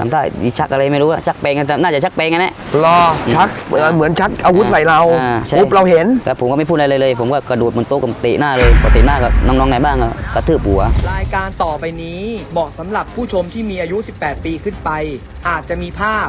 ทำท่าอีชักอะไรไม่รู้อะชักแปลงกันน่าจะชักแปลงกันแน่รอชักเอ่อเหมือนชักอาวุธใส่เราอ่าใช่ปุ๊บเราเห็นแล้วผมก็ไม่พูดอะไรเลยเลยผมก็กระโดดบนโต๊ะกับเตะหน้าเลยพอเตะหน้ากับน้องๆในบ้านก็กระทืบหัว รายการต่อไปนี้เหมาะสำหรับผู้ชมที่มีอายุ 18 ปีขึ้นไป อาจจะมีภาพ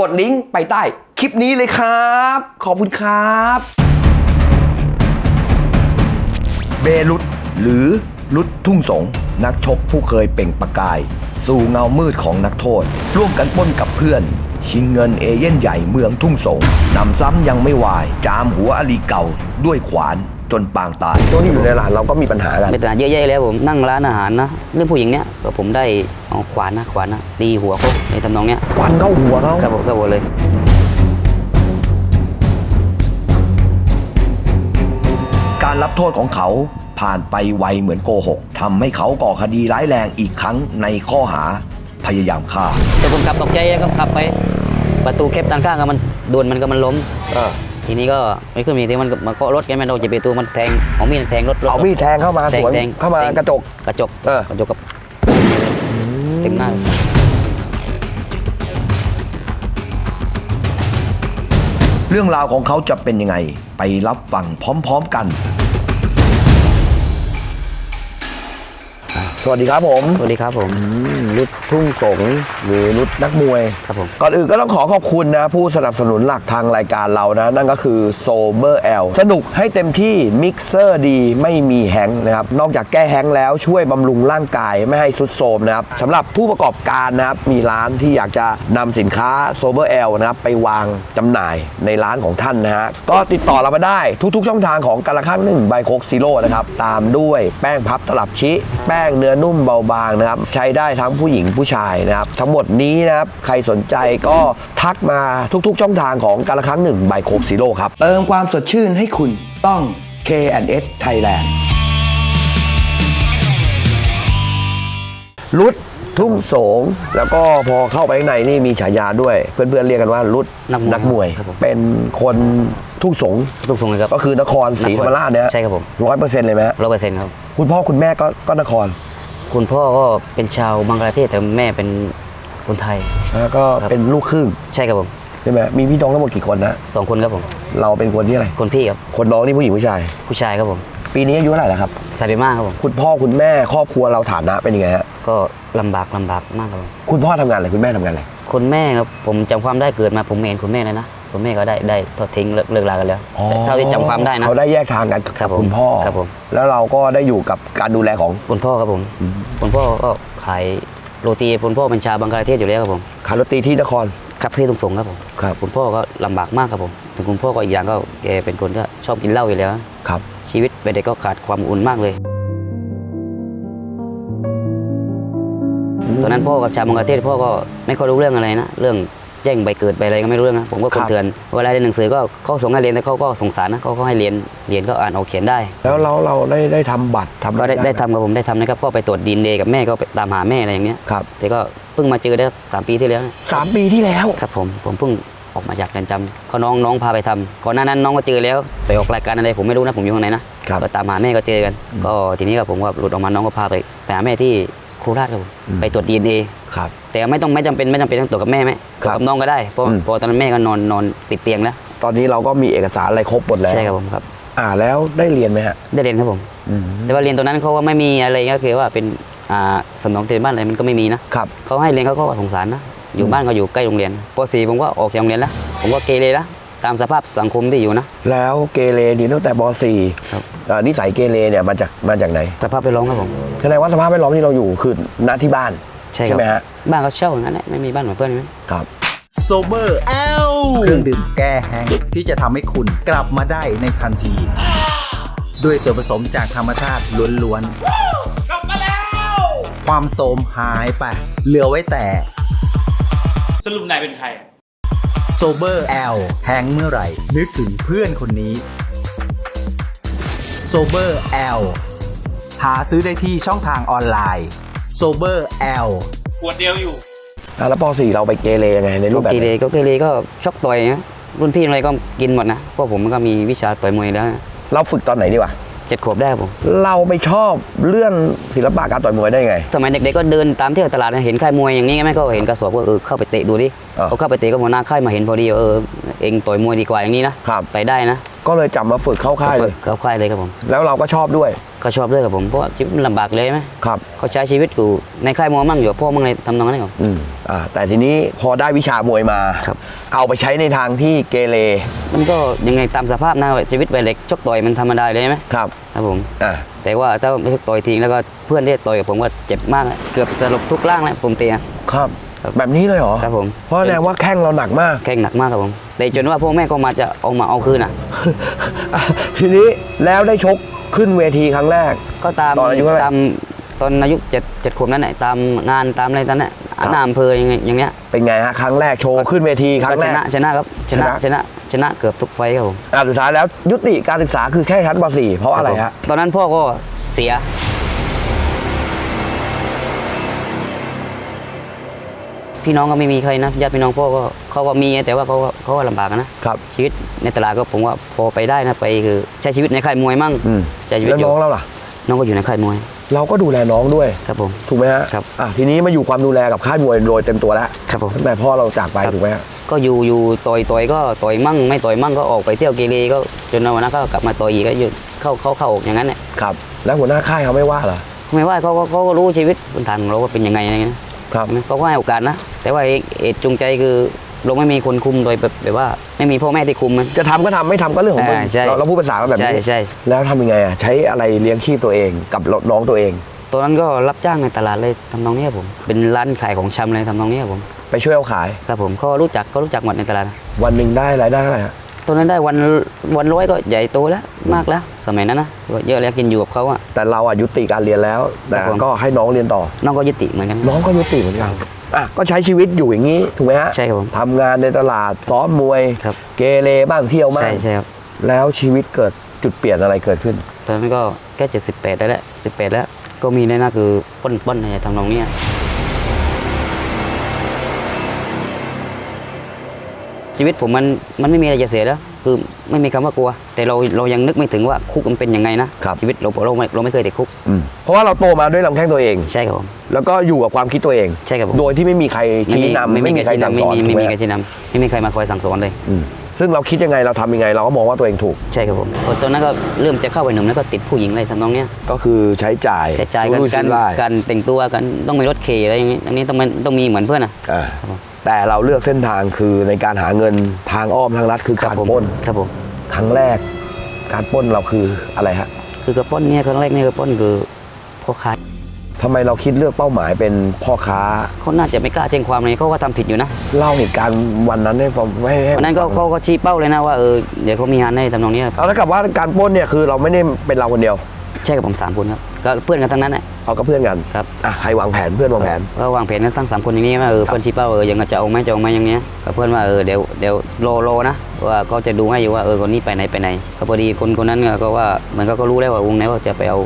กดลิงก์ไปใต้คลิปนี้เลยครับ ขอบคุณครับ เบรุตหรือรุดทุ่งสง นักชกผู้เคยเปล่งประกาย สู่เงามืดของนักโทษ ร่วมกันป้นกับเพื่อน ชิงเงินเอเย่นใหญ่เมืองทุ่งสงนำซ้ำยังไม่วาย จามหัวอลีเก่าด้วยขวาน จนปางตาย ช่วงที่อยู่ในร้านเราก็มีปัญหากัน เป็นปัญหาเยอะแยะแล้วผมนั่งร้านอาหารนะเรื่องผู้หญิงเนี้ยก็ผมได้เอาขวานนะขวานนะตีหัวเขาในทำนองเนี้ยฟันเข้าหัวเขาครับผมครับผมเลยการรับโทษของเขาผ่านไปไวเหมือนโกหกทำให้เขาก่อคดีร้ายแรงอีกครั้งในข้อหาพยายามฆ่าแต่ผมขับตกใจก็ขับไป ประตูแคบด้านข้างก็มันโดนมันก็มันล้ม ทีนี้ก็ไม่ขึ้นมีทีมันก็มันก็รถกันมันโดนจะประตูมันแทงเอามีดแทงรถรถเอามีดแทงเข้ามาแทสงวนแทงเข้ามาแทงกระจกกระจกเออกระจกกับเต็มหน้าเรื่องราวของเขาจะเป็นยังไง ไปรับฟังพร้อม ๆ กัน สวัสดีครับผมสวัสดีครับผมรุดทุ่งสงหรือรุดนักมวยครับผมก่อนอื่นก็ต้องขอขอบคุณนะผู้สนับสนุนหลักทางรายการเรานะ นั่นก็คือ Sober L สนุกให้เต็มที่มิกเซอร์ดีไม่มีแฮงค์นะครับ นอกจากแก้แฮงค์แล้วช่วยบำรุงร่างกายไม่ให้สุดโทรมนะครับสำหรับผู้ประกอบการนะครับ มีร้านที่อยากจะนำสินค้า Sober L นะครับ ไปวางจำหน่ายในร้านของท่านนะฮะก็ติดต่อเรามาได้ทุกๆ ช่องทางของการละครั้งหนึ่งใบโคกซีโร่นะครับตามด้วยแป้งพับตลับชิ แป้งเนื้อนุ่มเบาบางนะครับใช้ได้ทั้งผู้หญิงผู้ชายนะครับทั้งหมดนี้นะครับใครสนใจก็ทักมาทุกๆ ช่องทางของการละครั้งหนึ่งใบโคกซีโร่ครับเติมความสดชื่นให้คุณต้อง K&S Thailand รุดทุ่งโสงแล้วก็พอเข้าไปข้างในนี่มีฉายาด้วย เพื่อนๆเรียกกันว่ารุดนักมวยมวยครับผมเป็นคนทุ่งสงทุกทรงเลยครับก็คือนครศรีธรรมราชเนี่ยใช่ครับผมร้อยเปอร์เซ็นต์เลยไหมฮะร้อยเปอร์เซ็นต์ครับ คุณพ่อคุณแม่ก็ก็นคร คุณพ่อก็เป็นชาวบังกลาเทศแต่แม่เป็นคนไทย แล้วก็ครับเป็นลูกครึ่งใช่ครับผมใช่ไหมมีพี่น้องทั้งหมดกี่คนนะสองคนครับผม เราเป็นคนที่อะไร คนพี่ครับ คนน้องนี่ผู้หญิงผู้ชาย ผู้ชายครับผม ปีนี้อายุเท่าไหร่แล้วครับใส่ไปมากครับผม คุณพ่อคุณแม่ครอบครัวเราฐานะเป็นยังไงฮะ ก็ลำบากลำบากมากครับผม คุณพ่อทำงานอะไรคุณแม่ทำงานอะไร คุณแม่ครับผมจำความได้เกิดมาผมไม่เห็นคุณแม่เลยนะ คุณแม่ก็ได้ได้ทอดทิ้งเลิกเลิกลากันแล้วแต่เท่าที่จำความได้นะ เขาได้แยกทางกันครักับบผมคุณพ่อครับผม แล้วเราก็ได้อยู่กับการดูแลของคุณพ่อครับผมคุณพ่อก็ขายโรตีคุณพ่อเป็นชาวบังกลาเทศอยู่แล้วครับผมคารตีที่นครครับที่ตรงสงครับผมครับคุณพ่อก็ลำบากมากครับผมถึงคุณพ่อก็อีกอย่างก็แกเป็นคนที่ชอบกินเหล้าอยู่แล้ว ครับ ชีวิตเป็นเด็กก็ขาดความอุ่นมากเลย ตอนนั้นพ่อกับชาวบังกลาเทศพ่อก็ไม่ค่อยรู้เรื่องอะไรนะ เรื่อง แย่งใบเกิดใบอะไรก็ไม่รู้เรื่องนะผมก็คนเถื่อนเวลาเรียนหนังสือก็เขาส่งให้เรียนแต่เขาก็สงสารนะเขาก็ให้เรียนเรียนก็อ่านออกเขียนได้ แล้วเราเราได้ได้ทำบัตรทำก็ได้อะรได้ทำกับผมได้ทำนะครับก็ไปตรวจดีเอ็นเกับแม่ก็ไปตามหาแม่อะไรอย่างเงี้ยครับแต่ก็เพิ่งมาเจอได้สามปีที่แล้วเนี่ยสามปีที่แล้ว ครับผมผมเพิ่งออกมาจากเรือนจำเขาน้องน้องพาไปทำก่อนหน้านั้นน้องก็เจอแล้วไปออกรายการอะไรผมไม่รู้นะผมอยู่ข้างในนะครับ ก็ตามหาแม่ก็เจอกัน ก็ทีนี้ก็ผมก็หลุดออกมาน้องก็พาไปไปหาแม่ที่ โคราชครับผมอืมไปตรวจดีเอ็นเอครับ แต่ไม่ต้องไม่จำเป็นไม่จำเป็นต้องตรวจกับแม่ไหมตรวจครักับบน้องก็ได้เพราะอืม เพราะตอนนั้นแม่ก็นอนนอนติดเตียงแล้วตอนนี้เราก็มีเอกสารอะไรครบหมดแล้วใช่ครับผมครับ อ่าแล้วได้เรียนไหมฮะได้เรียนครับผมแต่ว่าเรียนตอนนั้นเขาก็ไม่มีอะไรก็คือว่าเป็นอ่าสำนองเตือนบ้านอะไรมันก็ไม่มีนะครับ เขาให้เรียนเขาก็สงสารนะอยู่บ้านก็อยู่ใกล้โรงเรียนป .4 ผมก็ออกจากโรงเรียนแล้วผมก็เกเรแล้ว ตามสภาพสังคมที่อยู่นะ แล้วเกเรนี่ตั้งแต่ป .4 ครับอ่านิสัยเกเรเนี่ยมาจากมาจากไหน สภาพไปร้องครับผมแสดงว่าสภาพแวดล้อมที่เราอยู่คือณที่บ้าน ใช่ครับไหมฮะบ้านเขาเช่าอย่างนั้นแหละไม่มีบ้านเหมือนเพื่อนไหมครับโซเบอร์แอลเครื่องดื่มแก้แห้งก์ที่จะทำให้คุณกลับมาได้ในทันที ด้วยส่วนผสมจากธรรมชาติล้วนๆความโสมหายไป เหลือไว้แต่ สรุปนายเป็นใคร Sober L แฮงเมื่อไหร่ นึกถึงเพื่อนคนนี้ Sober L หาซื้อได้ที่ช่องทางออนไลน์ Sober L ขวดเดียวอยู่ อะแล้วป .4 เราไปเกเรยังไงในรูปแบบกีไหเรนก็กีเรก็ชกต่อยนะรุ่นพี่อะไรก็กินหมดนะเพราะผมก็มีวิชาต่อยมวยแล้วเราฝึกตอนไหนดีวะ เจ็ดขวบได้ผม เราไปชอบเรื่องศิลปะการต่อยมวยได้ไง สมัยเด็กๆก็เดินตามเที่ยวตลาดนะเห็นค่ายมวยอย่างนี้ไงแม่ก็เห็นกระสอบก็เออเข้าไปเตะดูดิอ่าพอเข้าไปเตะก็หัวหน้าค่ายมาเห็นพอดีเออเองต่อยมวยดีกว่าอย่างนี้นะครับ ไปได้นะก็เลยจับมาฝึกเข้าค่ายเลยเข้าค่ายเลยครับผม แล้วเราก็ชอบด้วย ก็ชอบด้วยครับผมเพราะว่าชีวิตมันลำบากเลยไหมครับเขาใช้ชีวิตอยู่ในค่ายมวยมั่งอยู่กับพ่อมั่งเลยทำนองนั้นครับ อืมอ่าแต่ทีนี้พอได้วิชามวยมา ครับ เอาไปใช้ในทางที่เกเรมันก็ยังไงตามสภาพนะชีวิตวัยเด็กชกต่อยมันธรรมดาเลยไหมครับครับผม อ่าแต่ว่าถ้าไม่ชกต่อยทิ้งแล้วก็เพื่อนที่ต่อยกับผมก็เจ็บมากนะเกือบจะหลบทุกล่างแล้วผมเตะครับ ครับ แบบนี้เลยเหรอครับผมเพราะแสดงว่าแข้งเราหนักมาก แข่งหนักมากครับผมแต่จนว่าพ่อแม่ก็มาจะเอามาเอาคืนอะ ทีนี้แล้วได้ชก ขึ้นเวทีครั้งแรก ก็ตามตอนอายุเท่าไหร่ตามตอนอายุเจ็ดเจ็ดขวบนั่นแหละตามงานตามอะไรตอนนั้นครับ หน้าอำเภออย่างเงี้ยอย่างเงี้ยเป็นไงฮะครั้งแรกโชว์ขึ้นเวทีครั้ก็งชแรกนะชนะครับชนะชชนะนะชนะเกือบทุกไฟท์ครับผมอ่าสุดท้ายแล้วยุติการศึกษาคือแค่ชั้นป .4 เพราะอะไรฮะตอนนั้นพ่อก็เสีย พี่น้องก็ไม่มีใครนะญาติพี่น้องพ่อก็เขาก็มีแต่ว่าเขาก็เขาก็ลำบากนะครับ ชีวิตในตลาดก็ผมว่าพอไปได้นะไปคือใช้ชีวิตในค่ายมวยมั่งอืมใช้ชีวิตแล้วอยู่น้องเราล่ะ น้องก็อยู่ในค่ายมวยเราก็ดูแลน้องด้วย ครับผม ถูกไหมฮะครับอะทีนี้มาอยู่ความดูแลกับค่ายมวยโดยเต็มตัวแล้วครับผม ตั้งแต่พ่อเราจากไปครับถูกไหมฮะก็อยู่อยู่ต่อยต่อยก็ต่อยมั่ง ไม่ต่อยมั่งก็ออกไปเที่ยวเกเรก็จนวันนั้นก็กลับมาต่อยอีกก็อยู่เข้าเข้าเข้าออกอย่างนั้นแหละครับ แล้วหัวหน้าค่ายเขาไม่ว่าเหรอ ไม่ว่าเขาก็เขาก็รู้ชีวิตพื้นฐานของเราว่าเป็นยังไงอะไรเงี้ย ครับใช่ไหมเขาก็ให้โอกาสนะ แต่ว่าเหตุจูงใจคือเราไม่มีคนคุมโดยแบบแบบว่า ไม่มีพ่อแม่ที่คุมมัน จะทำก็ทำไม่ทำก็เรื่องของมึงอ่าใช่ เราเราพูดภาษากันแบบใช่นี้ใช่แล้วทำยังไงอะใช้อะไรเลี้ยงชีพตัวเองกับน้องตัวเอง ตอนนั้นก็รับจ้างในตลาดเลยทำนองนี้ครับผม เป็นร้านขายของชำเลยทำนองนี้ครับผม ไปช่วยเขาขาย ครับผมเขารู้จักเขารู้จักหมดในตลาด วันหนึ่งได้รายได้เท่าไหร่ฮะ ตอนนั้นได้วันวันร้อยก็ใหญ่โตแล้วมากแล้ว สมัยนั้นนะก็เยอะแล้วกินอยู่กับเขาอะ แต่เราอะยุติการเรียนแล้ว แต่ครับผม ก็ให้น้องเรียนต่อ น้องก็ยุติเหมือนกัน น้องก็ยุติเหมือนกันอะก็ใช้ชีวิตอยู่อย่างนี้ถูกไหมฮะใช่ครับผมทำงานในตลาดซ้อมมวย ครับ เกเรบ้างเที่ยวบ้าใช่งใช่ครับแล้วชีวิตเกิดจุดเปลี่ยนอะไรเกิดขึ้น ตอนนั้นก็แค่เจ็ดสิบแปดได้แล้วสิบแปดแล้ว ก็มีในหน้าคือปล้นปล้นอะไรทำนองเนี้ย ชีวิตผมมันมันไม่มีอะไรจะเสียแล้ว คือไม่มีคำว่ากลัว แต่เราเรายังนึกไม่ถึงว่าคุกมันเป็นยังไงนะครับชีวิตเราเราไม่เราไม่เคยติดคุกอืมเพราะว่าเราโตมาด้วยลำแข้งตัวเองใช่ครับผมแล้วก็อยู่กับความคิดตัวเองใช่ครับผมโดยที่ไม่มีใครชี้นำไม่มีใครสั่งสอนไม่มีถูกไม่ไหมมีใครชี้นำไม่มีใครมาคอยสั่งสอนเลยอืมซึ่งเราคิดยังไงเราทำยังไงเราก็มองว่าตัวเองถูกใช่ครับผมพอตอนนั้นก็เริ่มจะเข้าไปหนุ่มแล้วก็ติดผู้หญิงอะไรทำนองเนี้ยก็คือใช้จ่ายใช้จ่ายกันสู้รุ่ยการสู้ร่ายการแต่งตัวกันต้องมีรถเขี่อะไรอย่างงี้อันนี้ต้องมันต้องมีเหมือนเพื่อนอะอ่าครับผม แต่เราเลือกเส้นทางคือในการหาเงินทางอ้อมทางลัดคือการผมปล้นครับผมครั้งแรกการปล้นเราคืออะไรฮะคือกระป้อนเนี่ยครั้งแรกเนี่ยกระป้อนคือพ่อค้าทำไมเราคิดเลือกเป้าหมายเป็นพ่อค้าเขาน่าจะไม่กล้าแจ้งความเลยเขาก็ทำผิดอยู่นะเล่าเหตุการณ์วันนั้นให้ฟังให้ให้วันนั้นก็ฟังเขาก็ชี้เป้าเลยนะว่าเออเดี๋ยวเขามีงานให้ทำนองเนี้ยเอาแล้วกับว่าการปล้นเนี่ยคือเราไม่ได้เป็นเราคนเดียว ใช่กับผมสามคนครับก็เพื่อนกันทั้งนั้นแหละเอากับเพื่อนกันครับ อะใครวางแผนเพื่อนวางแผน ก็วางแผนกันตั้งสามคนอย่างนี้ว่าเออเพื่อนชี้เป้าเออยังจะเอาไหมจะเอาไหมอย่างเนี้ยกับเพื่อนว่าเออเดี๋ยวเดี๋ยวโลโลนะว่าเขาจะดูให้อยู่ว่าเออคนนี้ไปไหนไปไหนก็พอดีคนคนนั้นก็ว่าเหมือนก็ก็รู้แล้วว่าวงไหนว่าจะไปเอา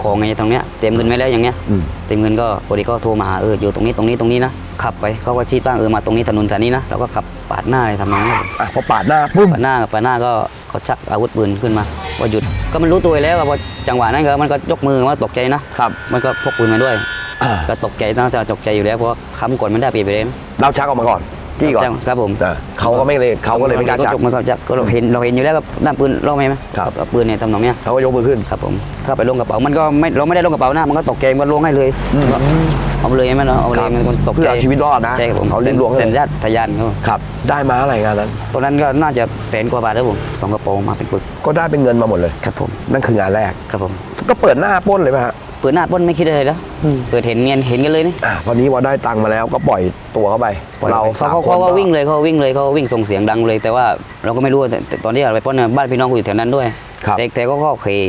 ของไงตรงเนี้ยเตรียมเงินไว้แล้วอย่างเงี้ยอืม เต็มเงินก็พอดีก็โทรมาหาเอออยู่ตรงนี้ตรงนี้ตรงนี้นะขับไปเขาก็ชี้ตั้งเออมาตรงนี้ถนนสายนี้นะเราก็ขับปาดหน้าเลยทำนองนี้ครับอะพอปาดหน้าปุ๊บปาดหน้าปาดหน้าก็เขาชักอาวุธปืนขึ้นมาว่าหยุดก็มันรู้ตัวอยู่แล้วว่าพอจังหวะนั้นก็มันก็ยกมือว่าตกใจนะครับมันก็พกปืนมาด้วย อ่าก็ตกใจน่าจะตกใจอยู่แล้วเพราะว่าค้ำก่อนมันได้เปรียบไปเลยเราชักออกมาก่อน ที่ก่อนครับผมอะเขาก็ไม่เลยเขาก็เลยไม่กล้าชักมันก็จะก็เราเห็นเราเห็นอยู่แล้วก็ด้ามปืนล่อไหมไหมครับเอาปืนเนี่ยทำนองเนี้ยเขาก็ยกมือขึ้นครับผมเข้าไปลงกระเป๋ามันก็ไม่เราไม่ได้ลงกระเป๋าหน้ามันก็ตกใจมันลงให้เลยอืมเอาไปเลยไหมเนาะเอาไปเลยมันก็ตกเพื่อใจเอาชีวิตรอดนะใช่ครับผมเขาเรียกลวงให้เซ็นญาติทะยานเขาครับได้มาอะไรงานนั้นตอนนั้นก็น่าจะแสนกว่าบาทครับผมสองกระโปรงมาเป็นปึกก็ได้เป็นเงินมาหมดเลยครับผมนั่นคืองานแรกครับผมก็เปิดหน้าปล้นเลยป่ะฮะ เปิดหน้าปล้นไม่คิดอะไรแล้วเปิดเห็นเงินเห็นกันเลยนี่อะพอนี้พอได้ตังค์มาแล้วก็ปล่อยตัวเข้าไปเราเขาสามเขาคนเขาก็ก็วิ่งเลยเขาวิ่งเลยเขาวิ่งส่งเสียงดังเลย แต่ว่าเราก็ไม่รู้ว่าแต่แต่ตอนที่เราไปปล้นน่ะบ้านพี่น้องกูอยู่แถวนั้นด้วยครับแต่แต่ก็ก็ขี่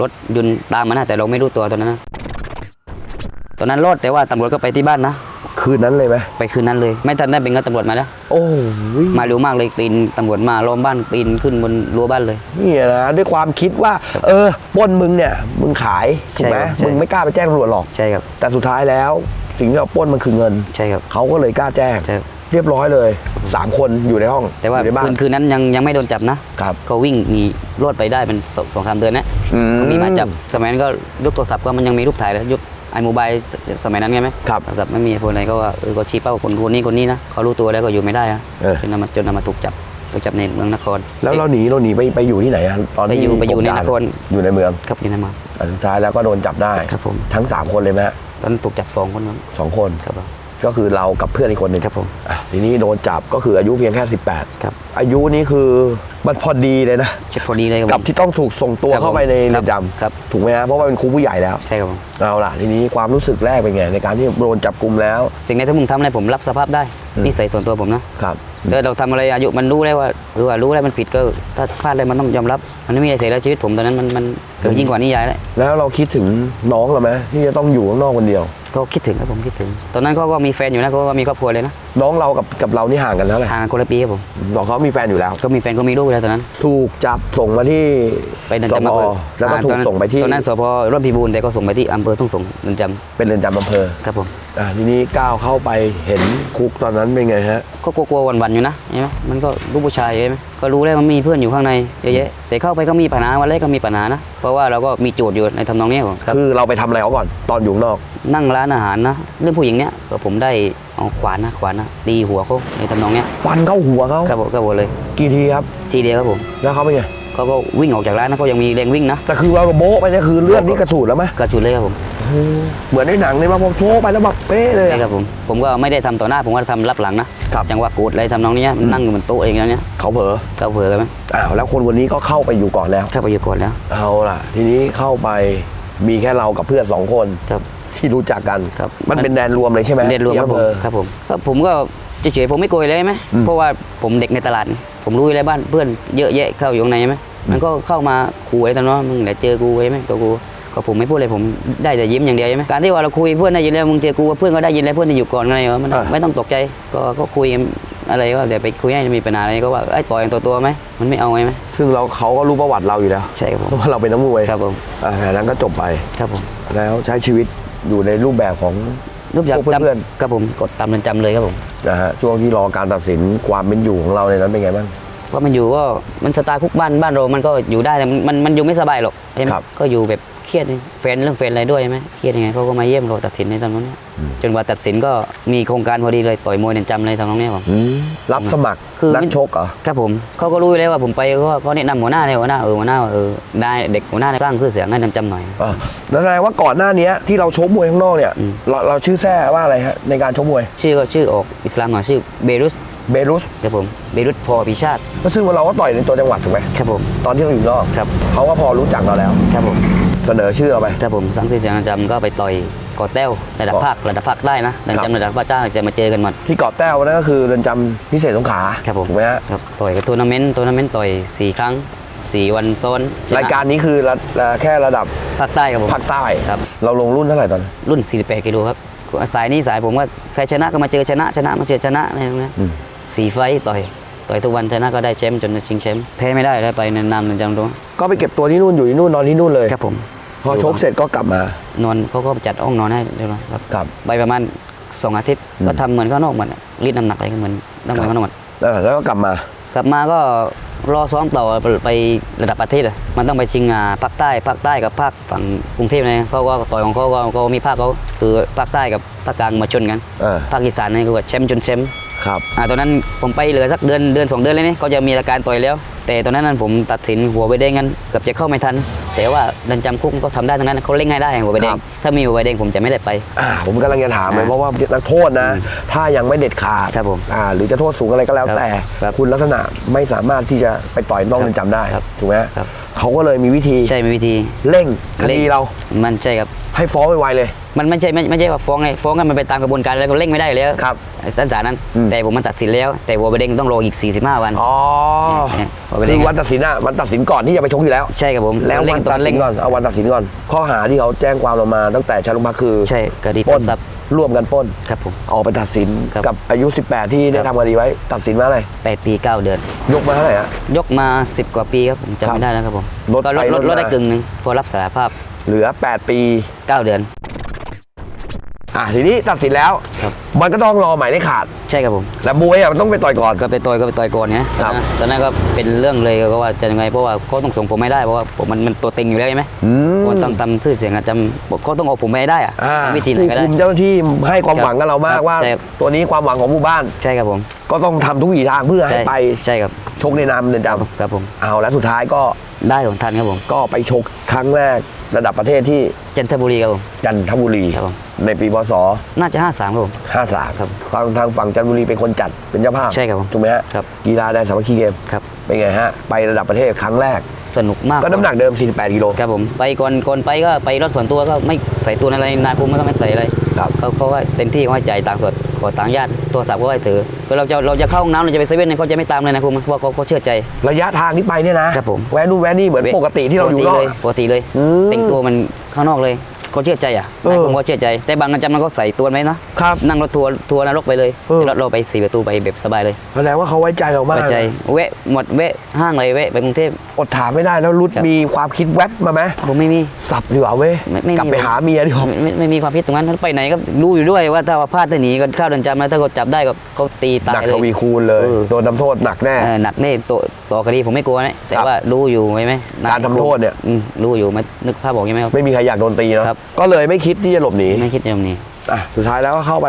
รถยนต์ตามมานะแต่เราไม่รู้ตัวตอนนั้นนะตอนนั้นรอดแต่ว่าตำรวจก็ไปที่บ้านนะ คืนนั้นเลยไหมไปคืนนั้นเลย ไม่ทันได้เป็นกับตำรวจมาแล้ว โอ้ยมาเร็วมากเลยปีนตำรวจมาล้อมบ้านปีนขึ้นบนรั้วบ้านเลยนี่นะด้วยความคิดว่า เออปล้นมึงเนี่ย มึงขายถูกไหมใช่ครับใช่มึงไม่กล้าไปแจ้งตำรวจหรอกใช่ครับแต่สุดท้ายแล้วสิ่งที่เราปล้นมันคือเงินใช่ครับเขาก็เลยกล้าแจ้งใช่ครับเรียบร้อยเลยสามคนอยู่ในห้อง แต่ว่าอยู่ในบ้าคืนนคืนนั้นยังยังไม่โดนจับนะครับก็วิ่งหนีรอดไปได้เป็นสองสองสามเดือนนะอืมก็มีหมายจับสมัยนั้นก็ยุคโทรศัพท์ก็มันยังมีรูปถ่ายแล้วยุค ไอโมบายสมัยนั้นไงไหมครับโทรศัพท์ไม่มีไอโฟนอะไรก็ว่าเออก็ชี้เป้าคนคนนี้คนนี้นะเขารู้ตัวแล้วก็อยู่ไม่ได้อะเออจนนำมาจนนำมาถูกจับถูกจับในเมืองนคร แล้วเราหนีเราหนีไปไปอยู่ที่ไหนอะตอนที่ไปอยู่ไปอยู่ในกบดานครอยู่ในเมืองครับอยู่ในเมืองแต่สุดท้ายแล้วก็โดนจับได้ครับผมทั้งสามคนเลยไหมฮะตอนนั้นถูกจับสองคนนั้นสองคนครับผม ก็คือเรากับเพื่อนอีกคนหนึ่งครับผมอะทีนี้โดนจับก็คืออายุเพียงแค่ 18 ครับ อายุนี้คือมันพอดีเลยนะเช็คพอดีเลยครับกับผมที่ต้องถูกส่งตัวครับผมเข้าไปในเรือนครับจครับำถูกไหมฮะเพราะว่าเป็นครูผู้ใหญ่แล้วใช่ครับผมเอาล่ะทีนี้ความรู้สึกแรกเป็นไงในการที่โดนจับกลุ่มแล้ว สิ่งใดที่มึงทำอะไรผมรับสภาพได้อืมนิสัยส่วนตัวผมนะครับถ้าเราทำอะไรอายุมันรู้แล้วว่าหรือว่ารู้แล้วมันผิดก็ถ้าพลาดอะไรมันต้องยอมรับ มันไม่มีอะไรเสียแล้วชีวิตผมตอนนั้นมันมันเกินยิ่งกว่านิยายแล้วแล้วเราคิดถึงน้องเราไหมที่จะต้องอยู่ข้างนอกคนเดียว ก็คิดถึงครับผมคิดถึง ตอนนั้นเขาก็มีแฟนอยู่นะเขาก็มีครอบครัวเลยนะน้องเรากับกับเรานี่ห่างกันแล้วแหละห่างกันคนละปีครับผมบอกเขามีแฟนอยู่แล้ว ก็มีแฟนก็มีลูกอยู่แล้วตอนนั้น ถูกจับส่งมาที่ไปเดินสจำพอำเภอแล้วก็อ่าถูตกอนนั้นส่งไปที่ตอนนั้นสพร่วมพิบูลแต่ก็ส่งไปที่อำเภอทุ่งสงเดินจเป็นเรือนจำอำเภอำครับผมอ่าทีนี้ก้าวเข้าไปเห็นคุกตอนนั้นเป็นไงฮะก็กลัวๆหวันๆอยู่นะใช่ไหมมันก็ลูกผู้ชายใช่ไหมก็รู้แล้วมันมีเพื่อนอยู่ข้างในเยอะแยะแต่เข้าไปก็มีปัญหาวันแรกก็มีปัญหานะเพราะว่าเราก็มีโจทย์อยู่ในทำนองเนี้ยครับคือเราไปทำอะไรเขาก่อนตอนอยู่ข้างนอกนั่งร้านอาหารนะเรื่องผู้หญิงเนี้ยก็ผมได้เอาขวานนะขวานนะตีหัวเขาในทำนองเนี้ยฟันเข้าหัวเขาครับผมครับผมเลยกี่ทีครับทีเดียวครับผมแล้วเขาเป็นไงเขาก็วิ่งออกจากร้านนะเขายังมีแรงวิ่งนะแต่คือเราโบ๊ะไปเนี่ยคือเลือดนี่กระฉูดแล้วไหมกระจุดเลยครับผมเหมือนในหนังเลยมาพอโบ๊ะไปแล้วแบบเป๊ะเลยใช่อะครับผมผมก็ไม่ได้ทำต่อหน้าผมก็ทำรับหลังนะครับจังหวะกูดอะไรทำนองเนี้ยมันนั่งอยู่บนโต๊ะเองแล้วเนี้ยเขาเผลอเขาเผลอกันไหมอ้าวแล้วคนคนนี้ก็เข้าไปอยู่ก่อนแล้วเข้าไปอยู่ก่อนแล้วเอาล่ะ ทีนี้เข้าไปมีแค่เรากับเพื่อนสองคนครับ ที่รู้จักกันครับ มันเป็นแดนรวมเลยใช่ไหมเรียนรวมครับผมที่อำเภอครับผมก็ผมก็เฉยๆผมไม่โกยเลยไหมอืมเพราะว่าผมเด็กในตลาด ผมรู้อยู่แล้วบ้านเพื่อนเยอะแยะเข้าอยู่ข้างในไหมมันก็เข้ามาขู่อะไรตอนนั้นมึงเดี๋ยวเจอกูใช่ไหมตัวกูก็ผมไม่พูดเลยผมได้แต่ยิ้มอย่างเดียวใช่ไหมการที่ว่าเราคุยเพื่อนได้ยินแล้วมึงเจอกูเพื่อนก็ได้ยินแล้วเพื่อนจะอยู่ก่อนอะไรวะมันอ่าไม่ต้องตกใจก็ก็คุยกันอะไรว่าเดี๋ยวไปคุยให้มีปัญหาอะไรก็ว่าไอ้ยต่อยกันตัวตัวๆไหมมันไม่เอาไงไหมซึ่งเราเขาก็รู้ประวัติเราอยู่แล้วใช่ครับผมว่าเราเป็นนักมวยครับผมอ่าแล้วก็จบไปครับผมแล้วใช้ชีวิต อยู่ในรูปแบบของรูปจากพวกเพื่อนครับผมกดตามเรือนจำเลยครับผมนะฮะช่วงที่รอการตัดสินความเป็นอยู่ของเราในนั้นเป็นไงบ้างว่ามันอยู่ก็มันสไตล์คุกบ้านบ้านเรา มันก็อยู่ได้แต่มันมันมันอยู่ไม่สบายหรอกใช่ไหมครับก็อยู่แบบ เครียดนี่แฟนเรื่องแฟนอะไรด้วยใช่ไหมเครียดยังไงเขาก็มาเยี่ยมเราตัดสินในตอนนั้นเนี่ยจนกว่าตัดสินก็มีโครงการพอดีเลยต่อยมวยเรือนจำเลยตอนนั้นเนี่ยผมอืมรับสมัครคือนักไม่ชกเหรอครับผมเขาก็รู้อยู่แล้วว่าผมไปก็เขาแนะนำหัวหน้าเลยหัวหน้าเออหัวหน้าว่าเออได้เด็กหัวหน้าสร้างชื่อเสียงให้เรือนจำหน่อยอ่าแล้วแสดงว่าก่อนหน้านี้ที่เราชกมวยข้างนอกเนี่ยอืมเราเราชื่อแท้ว่าอะไรฮะในการชกมวย ชื่อก็ชื่อออกอิสลามหน่อยชื่อเบรุสเบรุสครับผมเบรุสพอพิชาติก็ซึ่งเราก็ต่อยในตัวจังหวัดถูกไหมครับผมตอนที่เราอยู่นอกครับเขาก็พอรู้จักเราแล้วครับผม เสนอชื่อเราไป ครับผมสังสีเสียงเรือนจำก็ไปต่อยกอดแต้วระดับอ๋อภาคระดับภาคได้นะเรือนครับจำระดับภาคใต้จะมาเจอกันหมดที่เกาะแต้วนั่นก็คือเรือนจำพิเศษสงขลาครับผมถูกไหมฮะครับต่อยกับทัวร์นาเมนต์ทัวร์นาเมนต์ต่อยสี่ครั้งสี่วันซ้อนชนะรายการนี้คือระระแค่ระดับภาคใต้ครับผม ภาคใต้ ครับ เราลงรุ่นเท่าไหร่ตอนนั้น รุ่น 48 กิโลครับสายนี้สายผมว่าใครชนะก็มาเจอชนะชนะมาเจอชนะอะไรตรงนี้อืมสี่ไฟต์ต่อย ต่อยทุกวันชนะก็ได้แชมป์จนชิงแชมป์แพ้ไม่ได้ได้ไปในนามเรือนจำตรงก็ไปเก็บตัวที่นู่นอยู่ที่นู่นนอนที่นู่นเลยครับผมพอชกเสร็จก็กลับมานอนเขาก็จัดห้องนอนให้เรียบร้อยครับกลับไปประมาณสองอาทิตย์อืมก็ทำเหมือนข้างนอกเหมือนรีดน้ำหนักอะไรก็เหมือนต้องเหมือนข้างนอกหมดเออแล้วก็กลับมากลับมาก็รอซ้อมต่อไปไประดับประเทศเลยมันต้องไปชิงอ่าภาคใต้ภาคใต้กับภาคฝั่งกรุงเทพเลยเพราะว่าต่อยของเขาก็ก็มีภาคเขาคือภาคใต้กับภาคกลางมาชนกันเออภาคอีสานนี่คือว่าแชมป์จนแชมป์ ครับอ่าตอนนั้นผมไปเหลือสักเดือนเดือนสองเดือนเลยนี่ก็จะมีอาการต่อยแล้ว แต่ตอนนั้นผมตัดสินหัวไปแดงกันเกือบจะเข้าไม่ทัน แต่ว่าเรือนจำคุกก็ทำได้ทั้งนั้นเขาเล่นง่ายได้หัวใบแดครังบ ถ้ามีหัวใบแดงผมจะไม่ได้ไป อ่าผมกำลังจะถามเลยอ่าเพราะว่านักโทษนะ ถ้ายังไม่เด็ดขาดครับผมอ่าหรือจะโทษสูงอะไรก็แล้วครับแต่ ครับคุณลักษณะไม่สามารถที่จะไปต่อยนอกครับเรือนจำได้ครับถูกไหมครับ เขาก็เลยมีวิธีใช่มีวิธีเร่งคเร่ดีงเรามันใช่ครับ ให้ฟ้องไวๆเลย มันไม่ใช่ไม่ไม่ใช่ว่าฟ้องไงฟ้องกันมันไปตามกระบวนการแล้วก็เร่งไม่ได้อยู่แล้วครับไอ้สั้นสารนั้น อืม แต่ผมมันตัดสินแล้ว แต่หัวใบแดงต้องรออีก 45 วัน อ๋อเนี่ยหัวใบแดคืงอวันตัดสินอะวันตัดสินก่อนที่จะไปชกอยู่แล้ว ใช่ครับผมแล้วเร่วังนตอตัดนสิเร่นงก่อนเอาวันตัดสินก่อน ข้อหาที่เขาแจ้งความเรามาตั้งแต่ชั้นโรงพักคือใช่คดีปปล้ล้นนทรัพย์ร่วมกันปล้นครับผมออกไปตัดสินครับกับอายุ 18 ที่ได้ครับ ทำคดีไว้ ตัดสินมาอะไรแปดปีเก้าเดือน ยกมาเท่าไหร่ฮะ ยกมา10กว่าปีครับผมจำครับไม่ได้แล้วครับผมลดก็ลไปดลดลดลดได้มากึ่งหนึ่งพอรับสารภาพเหลือ 8 ปี9เดือน อะทีนี้ตัดสินแล้วครับมันก็ต้องรอหมายได้ขาดใช่ครับผมแต่มวยอะมันต้องไปต่อยก่อน ก็ไปต่อยก็ไปต่อยก่อนไงครับ ตอนนั้นก็เป็นเรื่องเลยก็ว่าจะยังไงเพราะว่าเขาต้องส่งผมไม่ได้เพราะว่าผมมันมันตัวเต็งอยู่แล้วใช่ไหมอืมคนทำทำชื่อเสียงอะจำเขาต้องเอาผมไม่ได้อะอ่าทำวิธีไหนผู้ก็ได้คุมเจ้าหน้าที่ให้ความครับหวังกับเรามากครับว่า ใช่ ตัวนี้ความหวังของหมู่บ้าน ใช่ครับผมก็ต้องทำทุกวิถีทางเพื่อให้ใช่ไปใช่ครับชกในนามเรือนจครับผมำเอาแล้วสุดท้ายก็ได้ของท่านครับผม ก็ไปชกครั้งแรกระดับประเทศที่จันทบุรีครับผม จันทบุรีครับผม ในปีพศ น่าจะห้าสามครับผม 53ครับทางทางฝั่งจันทบุรีเป็นคนจัดเป็นเจ้าภาพใช่ครับผมถูกไหมฮะครับ กีฬาแดนสามัคคีเกมครับ เป็นไงฮะ ไประดับประเทศครั้งแรก สนุกมากก็น้ำหนักเดิม 48 กิโล ครับผมไปก่อนก่อนไปก็ไปรถส่วนตัวก็ไม่ใส่ตัวอะไรนายภูมิไม่ต้องไม่ใส่อะไรครับ เขาเขาว่าเต็มที่เขาให้จ่ายต่างค์สดขอต่างค์ญาติโทรศัพท์ก็ให้ถือก็เราจะเราจะเข้าห้องน้ำเราจะไปเซเว่นเนี่ยเขาจะไม่ตามเลยนะภูมิเพราะว่าเขาเขาเชื่อใจ ระยะทางที่ไปเนี่ยนะครับผม แวะนู่นแวะนี่เหมือนปกติที่เราอยู่ปกนอกเลยปกติเลยอืม แต่งตัวมัน ข้างนอกเลย เขาเชื่อใจอะเออ นายภูมิเขาเชื่อใจ แต่บางกันจำมันก็ใส่ตัวไหมเนาะครับ นั่งรถทัวร์ทัวร์นรกไปเลยเออรถเราไปสี่ประตูไปแบบสบายเลยแสดงว่าเขาไว้ใจเรามากไว้ใจแวะหมดแวะห้างเลยแวะไปกรุงเทพ อดถามไม่ได้แล้วรุดครับ มีความคิดแวบมาไหมผมไม่มี สับดีกว่าเว้ยไม่ไม่มี กลับไปหาเมียดีกว่า ไม่ไม่ไม่มีความคิดตรงนั้นไปไหนก็รู้อยู่ด้วยว่าถ้าว่าพลาดจะหนีก็เข้าเดินจำแล้วถ้าเขาจับได้ก็เขาตีตาหนัยกเลทยวีคูณเลยเออ โดนทำโทษหนักแน่ เออหนักแน่ตัวต่อคดีผมไม่กลัวนะแต่ครับว่ารู้อยู่ไหมไหมการทำโทษเนี่ย อืมรู้อยู่มันนึกภาพบอกยังไหมครับ ไม่มีใครอยากโดนตีเนาะครับก็เลยไม่คิดที่จะหลบหนีไม่คิดจะหนีอะสุดท้ายแล้วก็เข้าไป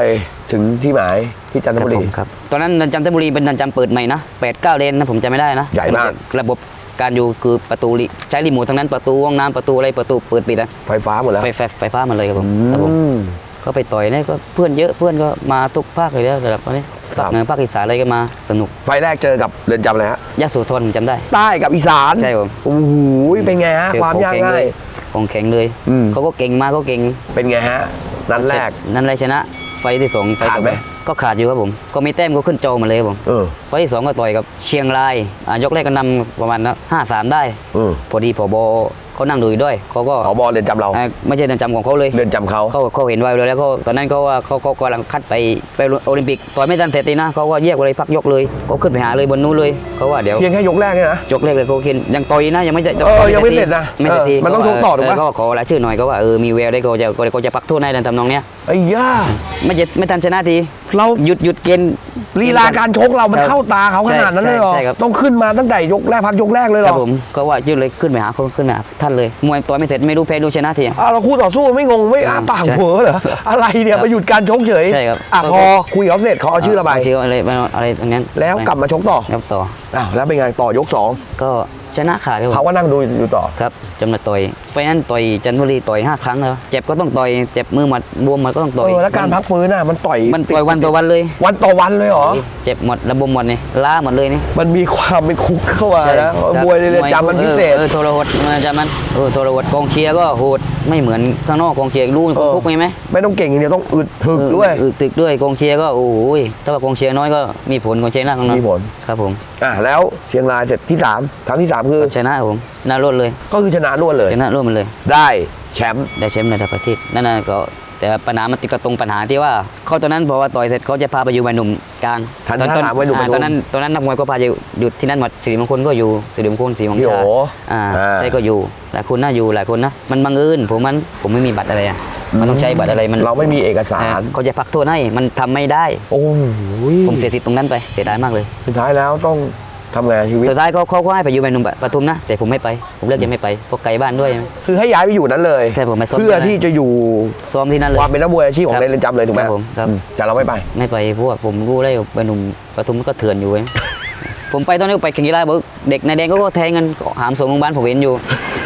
ถึงที่หมายที่จันทครับบุผรีมครับตอนนั้นเรือนจำจันทบุรีเป็นเรือนจำเปิดใหม่นะแปดเก้าเลนนะผมจำไม่ได้นะใหญ่มาก ระบบการอยู่คือประตูลิใช้รีโมททั้งนั้นประตูห้องน้ำประตูอะไรประตูเปิดปิดนะไฟฟ้าหมดแล้วไฟไฟไฟฟ้าหมันเลยครับผมครับผม อืม ก็ไปต่อยเนี่ยก็เพื่อนเยอะเพื่อนก็มาทุกภาคเลยแล้วระดับนี้ครั ภาบคเหนือภาคอีสานอะไรก็มาสนุก ไฟแรกเจอกับเรือนจำอะไรฮะ ยะโสธรผมจำได้ ใต้กับอีสานใช่ผม โอ้โหเป็นไงฮะ เจอความยากของแข็ง่ายเลยของแข็งเลยอืม เขาก็เก่งมากเขาเก่งเป็นไงฮะ นัดแรก นั่นเลยชนะ ไฟที่สองฟขาดไหม ต่อปก็ขาดอยู่ครับผม ก็มีแต้มก็ขึ้นโจมาเลยครับผม เออ ไฟที่สองก็ต่อยกับเชียงรายอะยกแรกก็นำประมาณห้าสามได้ เออ พอดีผบ เขานั่งดูอยู่ด้วยเขาก็ผอบอเรือนจำเรา อะไม่ใช่เรือนจำของเขาเลย เรือนจำเขาเขาเขาเห็นไว้เลยแล้วเขาตอนนั้นเขาว่าเขาเขากำลังคัดไปไปโอลิมปิกต่อยไม่ทันเสร็จเลยนะเขาก็แยกไปเลยพักยกเลยเขาขึ้นไปหาเลยบนนู้นเลยเขาว่าเดี๋ยวเพียงแค่ยกแรกเนี่ยนะ ยกเลขเลยเขาเห็นยังต่อยนะยังไม่จะเออยังไม่เสร็จนะไม่เสร็จทีเออมันต้องชกต่อถูกปะเก็ขอรายชื่อหน่อยก็ว่าเออมีแววได้ก็จะก็ก็จะพักโทษในทำนองเนี้ยไอ้ย่าไม่จะไม่ทันชนะทีเราหยุดหยุดเกณฑ์ ลีลาการชกเรามันครับเข้าตาเขาขนาดนั้นเลยเหรอใช่ใช่ครับ ต้องขึ้นมาตั้งแต่ยกแรกพักยกแรกเลยเหครรับอผมก็ว่ายืดเลยขึ้นไปหาเขาขึ้นไปหาท่านเลย มวยต่อยไม่เสร็จไม่รู้แพ้รู้ชนะทีอ้าวเราคู่ต่อสู้ไม่งงไม่อ้าปากใช่เหวอเหรออะไรเนี่ยครับมาหยุดการชกเฉยใช่ครับ อะพอคุยกับเขาเสร็จเขาเอาชื่อเราไปชื่ออะไรอะไรตรงนั้นแล้วกลับมาชกต่อครับต่ออ้าวแล้วเป็นไงต่อยกสองก็ ชนะขาดครับผมเขาก็นั่งดูอยู่ต่อครับจำนวนต่อยไฟนั้นต่อยจันทบุรีต่อยห้าครั้งแล้วเจ็บก็ต้องต่อยเจ็บมือหมัดบวมหมัดก็ต้องต่อยเออแล้วการพักฟื้นน่ะมันต่อยมันต่อยวันต่อวันเลย วันต่อวันเลยเหรอเจ็บหมดระบมหมดนี่ล้าหมดเลยนี่มันมีความเป็นคุกเข้ามานะใช่มวยในเรือนจำมันพิเศษเออโทรหดมันจะมันเออโทรหดกองเชียร์ก็โหดไม่เหมือนข้างนอกกองเชียร์รู้เออคุกไหมไม่ต้องเก่งอย่างเดียวต้องอึดถึกด้วยเออตึกด้วยกองเชียร์ก็โอ้ยถ้าว่ากองเชียร์น้อยก็มีผลกองเชียร์หน้าข้างนอกมีผลครับผมอะแล้วเชียงรายเสร็จที่สามครั้งที่สามคือชนะครับผมชนะรวดเลย ก็คือชนะรวดเลยชนะรวดมันเลย ได้แชมป์ได้แชมป์ระดับประเทศนั่นน่ะก็แต่ปัญหามันติดกับตรงปัญหาที่ว่าเขาตอนนั้นพอว่าต่อยเสร็จเขาจะพาไปอยู่ใบหนุ่มกลางทันตอนท่าถามไว้หนุ่มอ่าปทุมตอนนั้นตอนนั้นนักมวยก็พาอยู่อยู่ที่นั่นหมดสิริมงคลก็อยู่สิริมงคลสีมงพี่ชาโออ่าอ่าใช่ก็อยู่หลายคนน่าอยู่หลายคนนะมันบังเอิญผมมันผมไม่มีบัตรอะไรอะมันต้องใช้บัตรอะไรมันเราไม่มีเอกสาอ่ารเขาจะพักโทษให้มันทำไม่ได้ โอ้ยผมเสียสิทธิ์ตรงนั้นไปเสียดายมากเลย สุดท้ายแล้วต้อง ทำไงานชีวิต สุดท้ายเขาเขาก็ให้ไปอยู่ใบหนุ่มปทุมนะ แต่ผมไม่ไป ผมเลือกจะไม่ไปเพราะไกลบ้านด้วย คือให้ย้ายไปอยู่นั้นเลยใช่ผมไปซ้อมเพื่อที่จะอยู่ซ้อมที่นั่นเลยความเป็นนักมวยอาชีพของครับในเรือนจำเลยถูกไหมครับผมครับอืมแต่เราไม่ไป ไม่ไปเพราะว่าผมรู้ได้ว่าใบหนุ่มปทุมก็เถื่อนอยู่เว้ยผมไปตอนนี้ไปแข่งกีฬาบอกเด็กในแดงก็แทงกันหามส่งโรงพยาบาลผมเห็นอยู่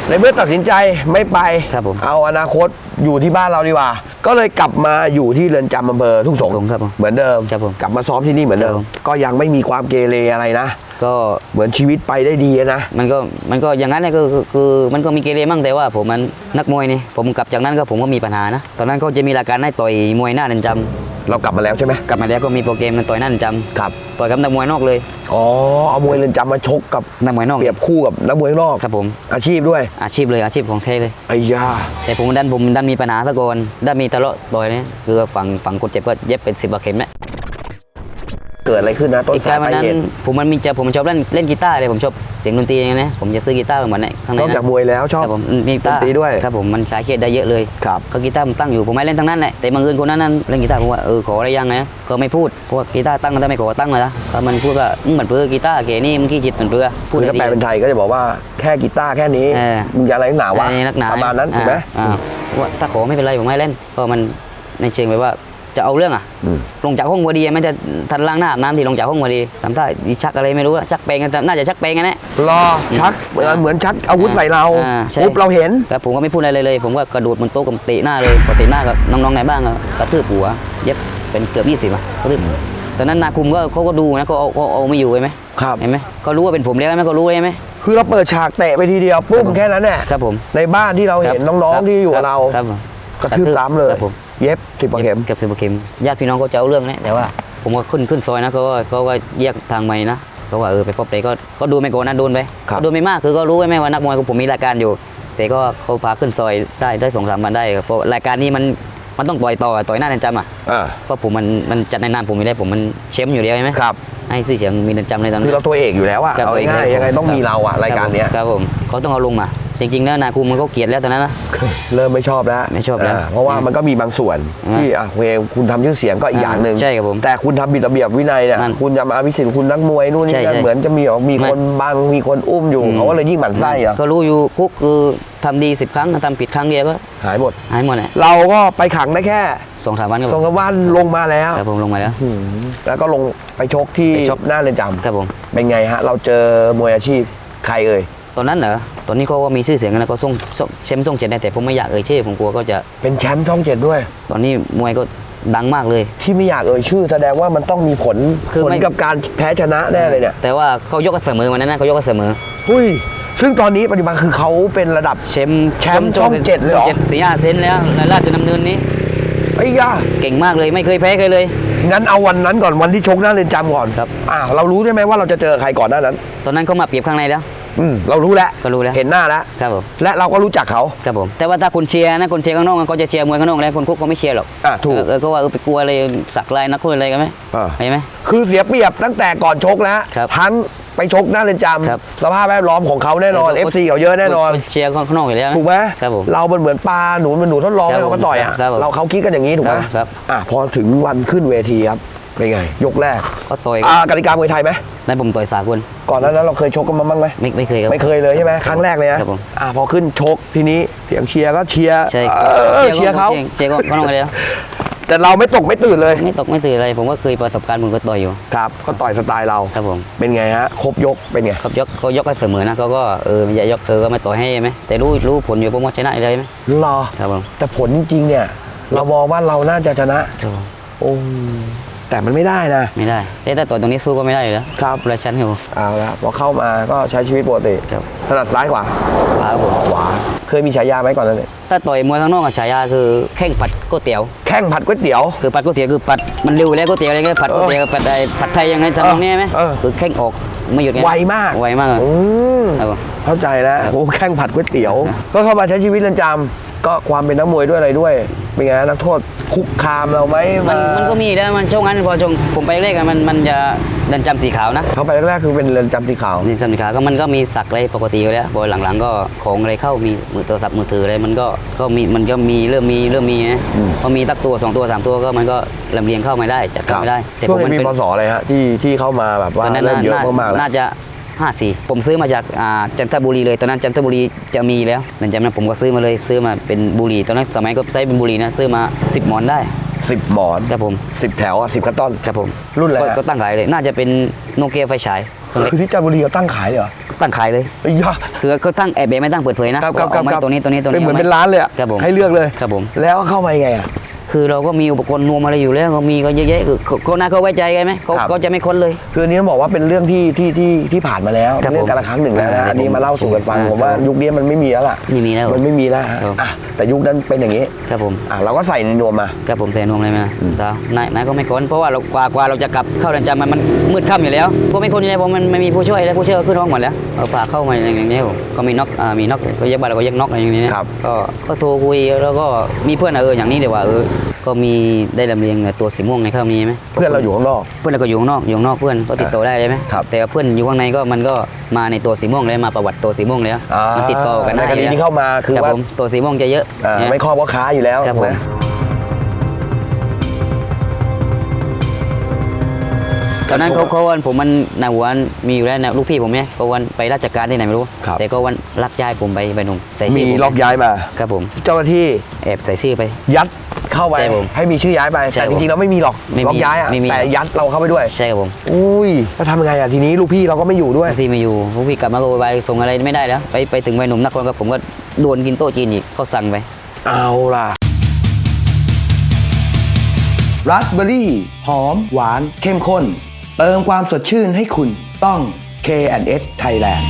ในเมื่อตัดสินใจไม่ไปครับผมเอาอนาคตอยู่ที่บ้านเราดีกว่า ก็เลยกลับมาอยู่ที่เรือนจำอำเภอทุ่งสงสงครับผมเหมือนเดิมครับผมกลับมาซ้อมที่นี่เหมือนเดิครัมบผมก็ยังไม่มีความเกเรอะไรนะก็เหมือนชีวิตไปได้ดีอะนะ มันก็มันก็อย่างนั้นเลยคือคือคือมันก็มีเกเรมั่งแต่ว่าผมมันนักมวยนี่ผมกลับจากนั้นก็ผมก็มีปัญหานะ ตอนนั้นเขาจะมีรายการให้ต่อยมวยหน้าเรือนจำเรากลับมาแล้วใช่ไหมกลับมาแล้วก็มีโปรแกรมมันต่อยหน้าเรือนจครับำต่อยกับนักมวยนอกเลยอ๋อเอามวยเรือนจำมาชกกับนักมวยนอกเปรียบคู่กับนักมวยข้างนอกครับผมอาชีพด้วย อาชีพเลยอาชีพของแท้เลยไอ้ยาแต่ผมดันผมดันมีปัญหาซะก่อนดันมีทะเลาะต่อยเนี่ยคือฝั่งฝั่งคนเจ็บก็เย็บเป็นสิบกว่าเข็มเนี่ย เกิดอะไรขึ้นนะต้นอีกสาการยปวันลายนั้นเหตุผมมันมีจะผมชอบเล่นเล่นกีตาร์เลยผมชอบเสียงดนตรีอย่างเงี้ยนะผมจะซื้อกีตาร์เหมือนเนี่ยข้างในนอกนะจากมวยแล้วชอบครับผมมีกีตาร์ดนตรีด้วยครับผมมันคลายเครียดได้เยอะเลยครับก็กีตาร์มันตั้งอยู่ผมไม่เล่นทั้งนั้นแหละแต่บางเอิญคนนั้นนั้นเล่นกีตาร์ผมว่าเออขออะไรยังไงก็ไม่พูดเพราะว่ากีตาร์ตั้งก็ไม่ขอตั้งเลยนะก็มันพูดว่ามึงเหมือนเปื้อกีตาร์เก๋นี่มึงขี้จิตเหมือนเปื้อพูดคือถ้าแปลเป็นไทยก็จะบอกว่าแค่กีตาร์แค่นี้เออมึงจะอะไรนักหนาวะไอ้นักหนาประมาณนั้นถูกไหมอ่าอ่าว่าถ้าขอไม่เป็นไรผมไม่เล่นก็มันในเชิงแบบว่า จะเอาเรื่องอะอืมลงจากห้องพอดีไม่จะทันล้างหน้าอาบน้ำที่ลงจากห้องพอดีทำท่าอีชักอะไรไม่รู้อะชักเปงกันน่าจะชักเปงกันแน่รอชักเหมือนเหมือนชักอาวุธใส่เราอ่าใช่ปุ๊บเราเห็นแต่ผมก็ไม่พูดอะไรเลยเลยผมก็กระโดดบนโต๊ะกับเตะหน้าเลยพอเตะหน้ากับน้องๆในบ้านก็กระทืบหัว เย็บเป็นเกือบ20อะกระทืบตอนนั้นนาคุมก็เขาก็ดูนะก็เอาเอาเอาไม่อยู่ใช่ไหมครับเห็นไหมเขารู้ว่าเป็นผมแล้วใช่ไหมเขารู้ใช่ไหมคือเราเปิดฉากเตะไปทีเดียวปุ๊บแค่นั้นแหละครับผมในบ้านที่เราเห็นครับน้องครับๆที่อยู่กับเราครับผมกระทืบซ้ำเลยครับผม เย็บสิบกว่าเข็ม เก็บสิบกว่าเข็มญาติพี่น้องเขาจะเอาเรื่องนี้แต่ว่า ผมก็ขึ้นขึ้นซอยนะเขาก็เขาก็แยกทางไปนะเขาว่าเออไปพบเตะก็ก็ดูไม่โกนนะโดนไปครับก็โดนไม่มากคือก็รู้ไหมว่านักมวยของผมมีรายการอยู่ แต่ก็เขาพาขึ้นซอยได้ได้สองสามวันได้ครับเพราะรายการนี้มันมันต้องต่อยต่อต่อยหน้าเรือนจำอะอ่าเพราะผมมันมันจัดในนามผมไม่ได้ผมมันแชมป์อยู่แล้วใช่ไหมครับ ให้ชื่อเสียงมีเรือนจำในตอนคือนั้นเราตัวเอกอยู่แล้วอะครับเอาง่ายๆยังไงต้องมีเราอะรายการเนี้ย ครับผมเขาต้องเอาลงมา จริงๆแล้วนาคูมันก็เกลียดแล้วตอนนั้นนะ เริ่มไม่ชอบแล้วไม่ชอบแล้วาเพราะว่ามันก็มีบางส่วนอืมที่อะเวคุณทำชื่อเสียงก็อีกอย่างหนึ่งใช่ครับผมแต่คุณทำผิดระเบียบวินัยเนี่ยนั่นคุณจะมาอภิสิทธิ์คุณนักมวยนู่นนี่ใช่นั่นใช่เหมือนจะมีมีไม่คนบังมีคนอุ้มอยู่อืม เขาก็เลยยิ่งหมั่นไส้เหรอก็รู้อยู่คุกคือทำดีสิบครั้งทำผิดครั้งเดียวก็หายหมด หายหมดเลยเราก็ไปขังได้แค่สองสามวันครับสผองมสามวันลงมาแล้วครับผมลงมาแล้ว อืมแล้วก็ลงไปชกที่ไปชก หน้าเรือนจครับผมำเป็นไงฮะ เราเจอมวยอาชีพใครเอ่ย ตอนนั้นเหรอตอนนี้เขาก็มีชื่อเสียงกันแล้วก็ส่งส่งแชมป์ส่งเจ็ดได้แต่ผมไม่อยากเอ่ยชื่อผมกลัวก็จะเป็นแชมป์ช่องเจ็ดด้วย ตอนนี้มวยก็ดังมากเลย ที่ไม่อยากเอ่ยชื่อ แสดงว่ามันต้องมีผลคือผลไม่ กับการแพ้ชนะแน่เลยเนี่ยแต่ว่าเขายกกันเสมอวันนั้นนะเขายกกันเสมอหุ้ยซึ่งตอนนี้ปัจจุบันคือเขาเป็นระดับ แชมป์แชมป์ช่องเจ็ดเลยเหรอช่งสี่ห้าเซนแล้วในราชดำเนินนี้ ไอ้ยาเก่งมากเลยไม่เคยแพ้ใครเลย งั้นเอาวันนั้นก่อนวันที่ชกหน้าเรือนจำก่อนครับ อ่าเรารู้ใช่ไหมว่าเราจะเจอใครก่อนหน้านั้น ตอนนั้นเขามาเปรียบข้างในแล้ว อืมเรารู้แล้วก็รู้แล้ว เห็นหน้าแล้วครับผม และเราก็รู้จักเขา ครับผม แต่ว่าถ้าคนเชียร์นะคนเชียร์ข้างนอกเขาจะเชียร์มวยข้างนอกแล้วคนคุกเขาไม่เชียร์หรอกอะถูกเออเออก็ว่าเออไปกลัวอะไรสักลายนักคุยอะไรกันไหมอ่า เห็นไหม คือเสียเปรียบตั้งแต่ก่อนชกแล้วครับทั้งไปชกหน้าเรือนจครับำสภาพแวดล้อมของเขาแน่นอนเออ FC เขาเยอะแน่นอน คเชียร์ข้างนอกอยู่แล้วถูกไหมครับผม เรามันเหมือนปลาหนูมันหนูทดลองครับให้เขามาต่อยอะ ครับผมเราเขาคิดกันอย่างนี้ถูกไหมครับครับ อะพอถึงวันขึ้นเวทีครับ เป็นไง ยกแรกก็ต่อยอ่ากติกามวยไทยไหมในผมต่อยสากลก่อนหนานั้นเราเคยชกกันมาบ้างไหมไม่ไม่เคยครับ ไม่เคยเลยใช่ไหมครั้งแรกเลยนะครับผมอะพอขึ้นชกทีนี้เสียงเชียร์ก็เชียร์ใช่เออเชียร์เขาเชียร์ก็ข้างนอกไปแล้วแต่เราไม่ตกไม่ตื่นเลย ไม่ตกไม่ตื่นอะไรผมก็เคยประสบการณ์ผมก็ต่อยอยู่ครับก็ต่อยสไตล์เราครับผมเป็นไงฮะครบยกเป็นไงเขายกเขายกกันเสมอนะเขาก็เอออย่ายกเธอก็ไม่ต่อยให้ไหมแต่รู้รู้ผลอยู่ผมว่าชนะเลยไหมรอครับผมแต่ผลจริงๆเนี่ย เรามองว่าเราน่าจะชนะ ครับผมโอ้ แต่มันไม่ได้นะ ไม่ได้แต่ถ้าต่อยตรงนี้สู้ก็ไม่ได้อยู่แล้วครับประชันครับผมเอาละพอเข้ามาก็ใช้ชีวิตปกติครับ ถนัดซ้ายขวาขวาครับผมขวาเคยมีฉายาไหมก่อนนั้นเนี่ยถ้าต่อยมวยข้างนอกอะฉายาคือแข้งผัดก๋วยเตี๋ยว แข้งผัดก๋วยเตี๋ยว คือผัดก๋วยเตี๋ยวคือผัดมันเร็วอยู่แล้วก๋วยเตี๋ยวอะไรก็ผัดก๋วยเตี๋ยวผัดไอ้ผัดไทยยังไงทำตรงนี้ไหมเออ คือแข้งออกไม่หยุดไงไวมากไวมากเลยอืมครับผม เข้าใจแล้วครับโอ้แข้งผัดก๋วยเตี๋ยว ก็เข้ามาใช้ชีวิตเรือนจำ ก็ความเป็นนักมวยด้วยอะไรด้วย เป็นไงฮะนักโทษคุกคามเราไหมมันมามันก็มีแล้วมันช่วงนั้นพอช่วงผมไปแรกอะมันมันจะเดินจำสีขาวนะเขาไปแรกๆคือเป็นเรือนจำสีขาวเดินจำสีขาวก็มันก็มีสักอะไรปกติอยู่แล้วพอหลังๆ ก็ของอะไรเข้ามีมือโทรศัพท์มือถืออะไรมันก็ก็มีมันก็มีเริ่มมีเริ่มมีนะพอมีตักตัวสองตัวสามตัวก็มันก็ลำเลียงเข้าไม่ได้จัดการไม่ได้ช่วงมันี้มีเป็นพศอะไรฮะที่ที่เข้ามาแบบว่าตอนนั้นเริ่มเยอะน่มากๆแล้วน่าจะ ห้าสี่ผมซื้อมาจากอ่าจันทบุรีเลย ตอนนั้นจันทบุรีจะมีแล้วหลังจากนั้นผมก็ซื้อมาเลยซื้อมาเป็นบุหรี่ตอนนั้นสมัยก็ใช้เป็นบุหรี่นะซื้อมา 10 หมอนได้สิบหมอนครับผมสิบแถวอะสิบกระต้นครับผมรุ่นอะไรก็ฮะก็ตั้งขายเลย น่าจะเป็นโนเกียไฟฉายเครื่องเล็กคือที่จันทบุรีเขาตั้งขายเลยเหรอตั้งขายเลยไอ้ยะคือก็ตั้งแอบเบไม่ตั้งเปิดเผยนะครับครับเอาครับมาครับตัวนี้ตัวนี้ตัวนี้เป็นเหมือนาาเป็นร้านเลยอะครับผมให้เลือกเลยครับผมแล้วเข้ามายังไงอะ คือเราก็มีอุปกรณ์นวมอะไรอยู่แล้วก็มีก็เยอะแยะคือเขาเขาน่าเขาไว้ใจไงไหมเขาครับเขาจะไม่ค้นเลย คืออันนี้ต้องบอกว่าเป็นเรื่องที่ที่ที่ที่ผ่านมาแล้วครับเรื่องการละครั้งหนึ่งแล้วนะผมอันนี้มาเล่าสู่กันฟังครับผมว่ายุคนี้มันไม่มีแล้วล่ะไม่มีแล้วมันไม่มีแล้วฮะครับ อะแต่ยุคนั้นเป็นอย่างนี้ครับผมอะเราก็ใส่ในนวมมา ครับผมใส่นวมเลยนะตานายนายก็ไม่ค้นเพราะว่าเรากว่ากว่าเราจะกลับเข้าเรือนจำมันมันมืดค่ำอยู่แล้ว ก็ไม่ค้นอยู่แล้วเพราะมันไม่มีผู้ช่วยแล้วผู้ช่วยก็ขึ้นห้องหมดแล้วเอาฝากเข้ามาอย่างนี้ผมก็มีน็อกอ่ามีน็อกก็เรียกบ้านเราก็เรียกน็อกอะไรอย่างนี้นะครับ ก็ก็โทรคุยแล้วก็มีเพื่อนเอออย่างนี้เดี๋ยวว่าเออก็มีได้ลำเลียงตัวสีม่วงในเข้ามีไหมเพื่อนเราอยู่ข้างนอก เพื่อนเราก็อยู่ข้างนอกอยู่ข้างนอกเพื่อนก็ติดต่อได้ใช่ไหมครับแต่ว่าเพื่อนอยู่ข้างในก็มันก็มาในตัวสีม่วงเลยมาประวัติตัวสีม่วงแล้วอ่ามันติดต่อกันในได้คดีที่เข้ามาคือรับว่าผมตัวสีม่วงจะเยอะอ่าเนี่ยไม่ครอบก็ค้าอยู่แล้วครับผมนะตอนนั้นเขาเขาวันผมมันนาหัวมีอยู่แล้วนะลูกพี่ผมเนี่ยเขาวันไปราชการที่ไหนไม่รู้ครับแต่ก็วันรักย้ายผมไปไปหนุ่มใส่ชื่มีอผมล็อกย้ายมาครับผม เจ้าหน้าที่แอบใส่ชื่อไป ยัด เข้าไปใช่ผมให้มีชื่อย้ายไปใช่แต่จผมริงๆเราไม่มีหรอกไม่มีล็อกย้ายอะไม่มี แต่ยัดเราเข้าไปด้วย ใช่ครับผมอุ้ยแล้วทำยังไงอะทีนี้ลูกพี่เราก็ไม่อยู่ด้วยที่ไม่อยู่ลูกพี่กลับมาก็ไปส่งอะไรไม่ได้แล้ว ไปไปถึงไปหนุ่มนครก็ผมก็โดนกินโต๊ะจีนอีกเขาสั่งไป เอาล่ะราสเบอร์รี่ หอม หวาน เข้มข้น เติมความสดชื่นให้คุณต้อง K&S Thailand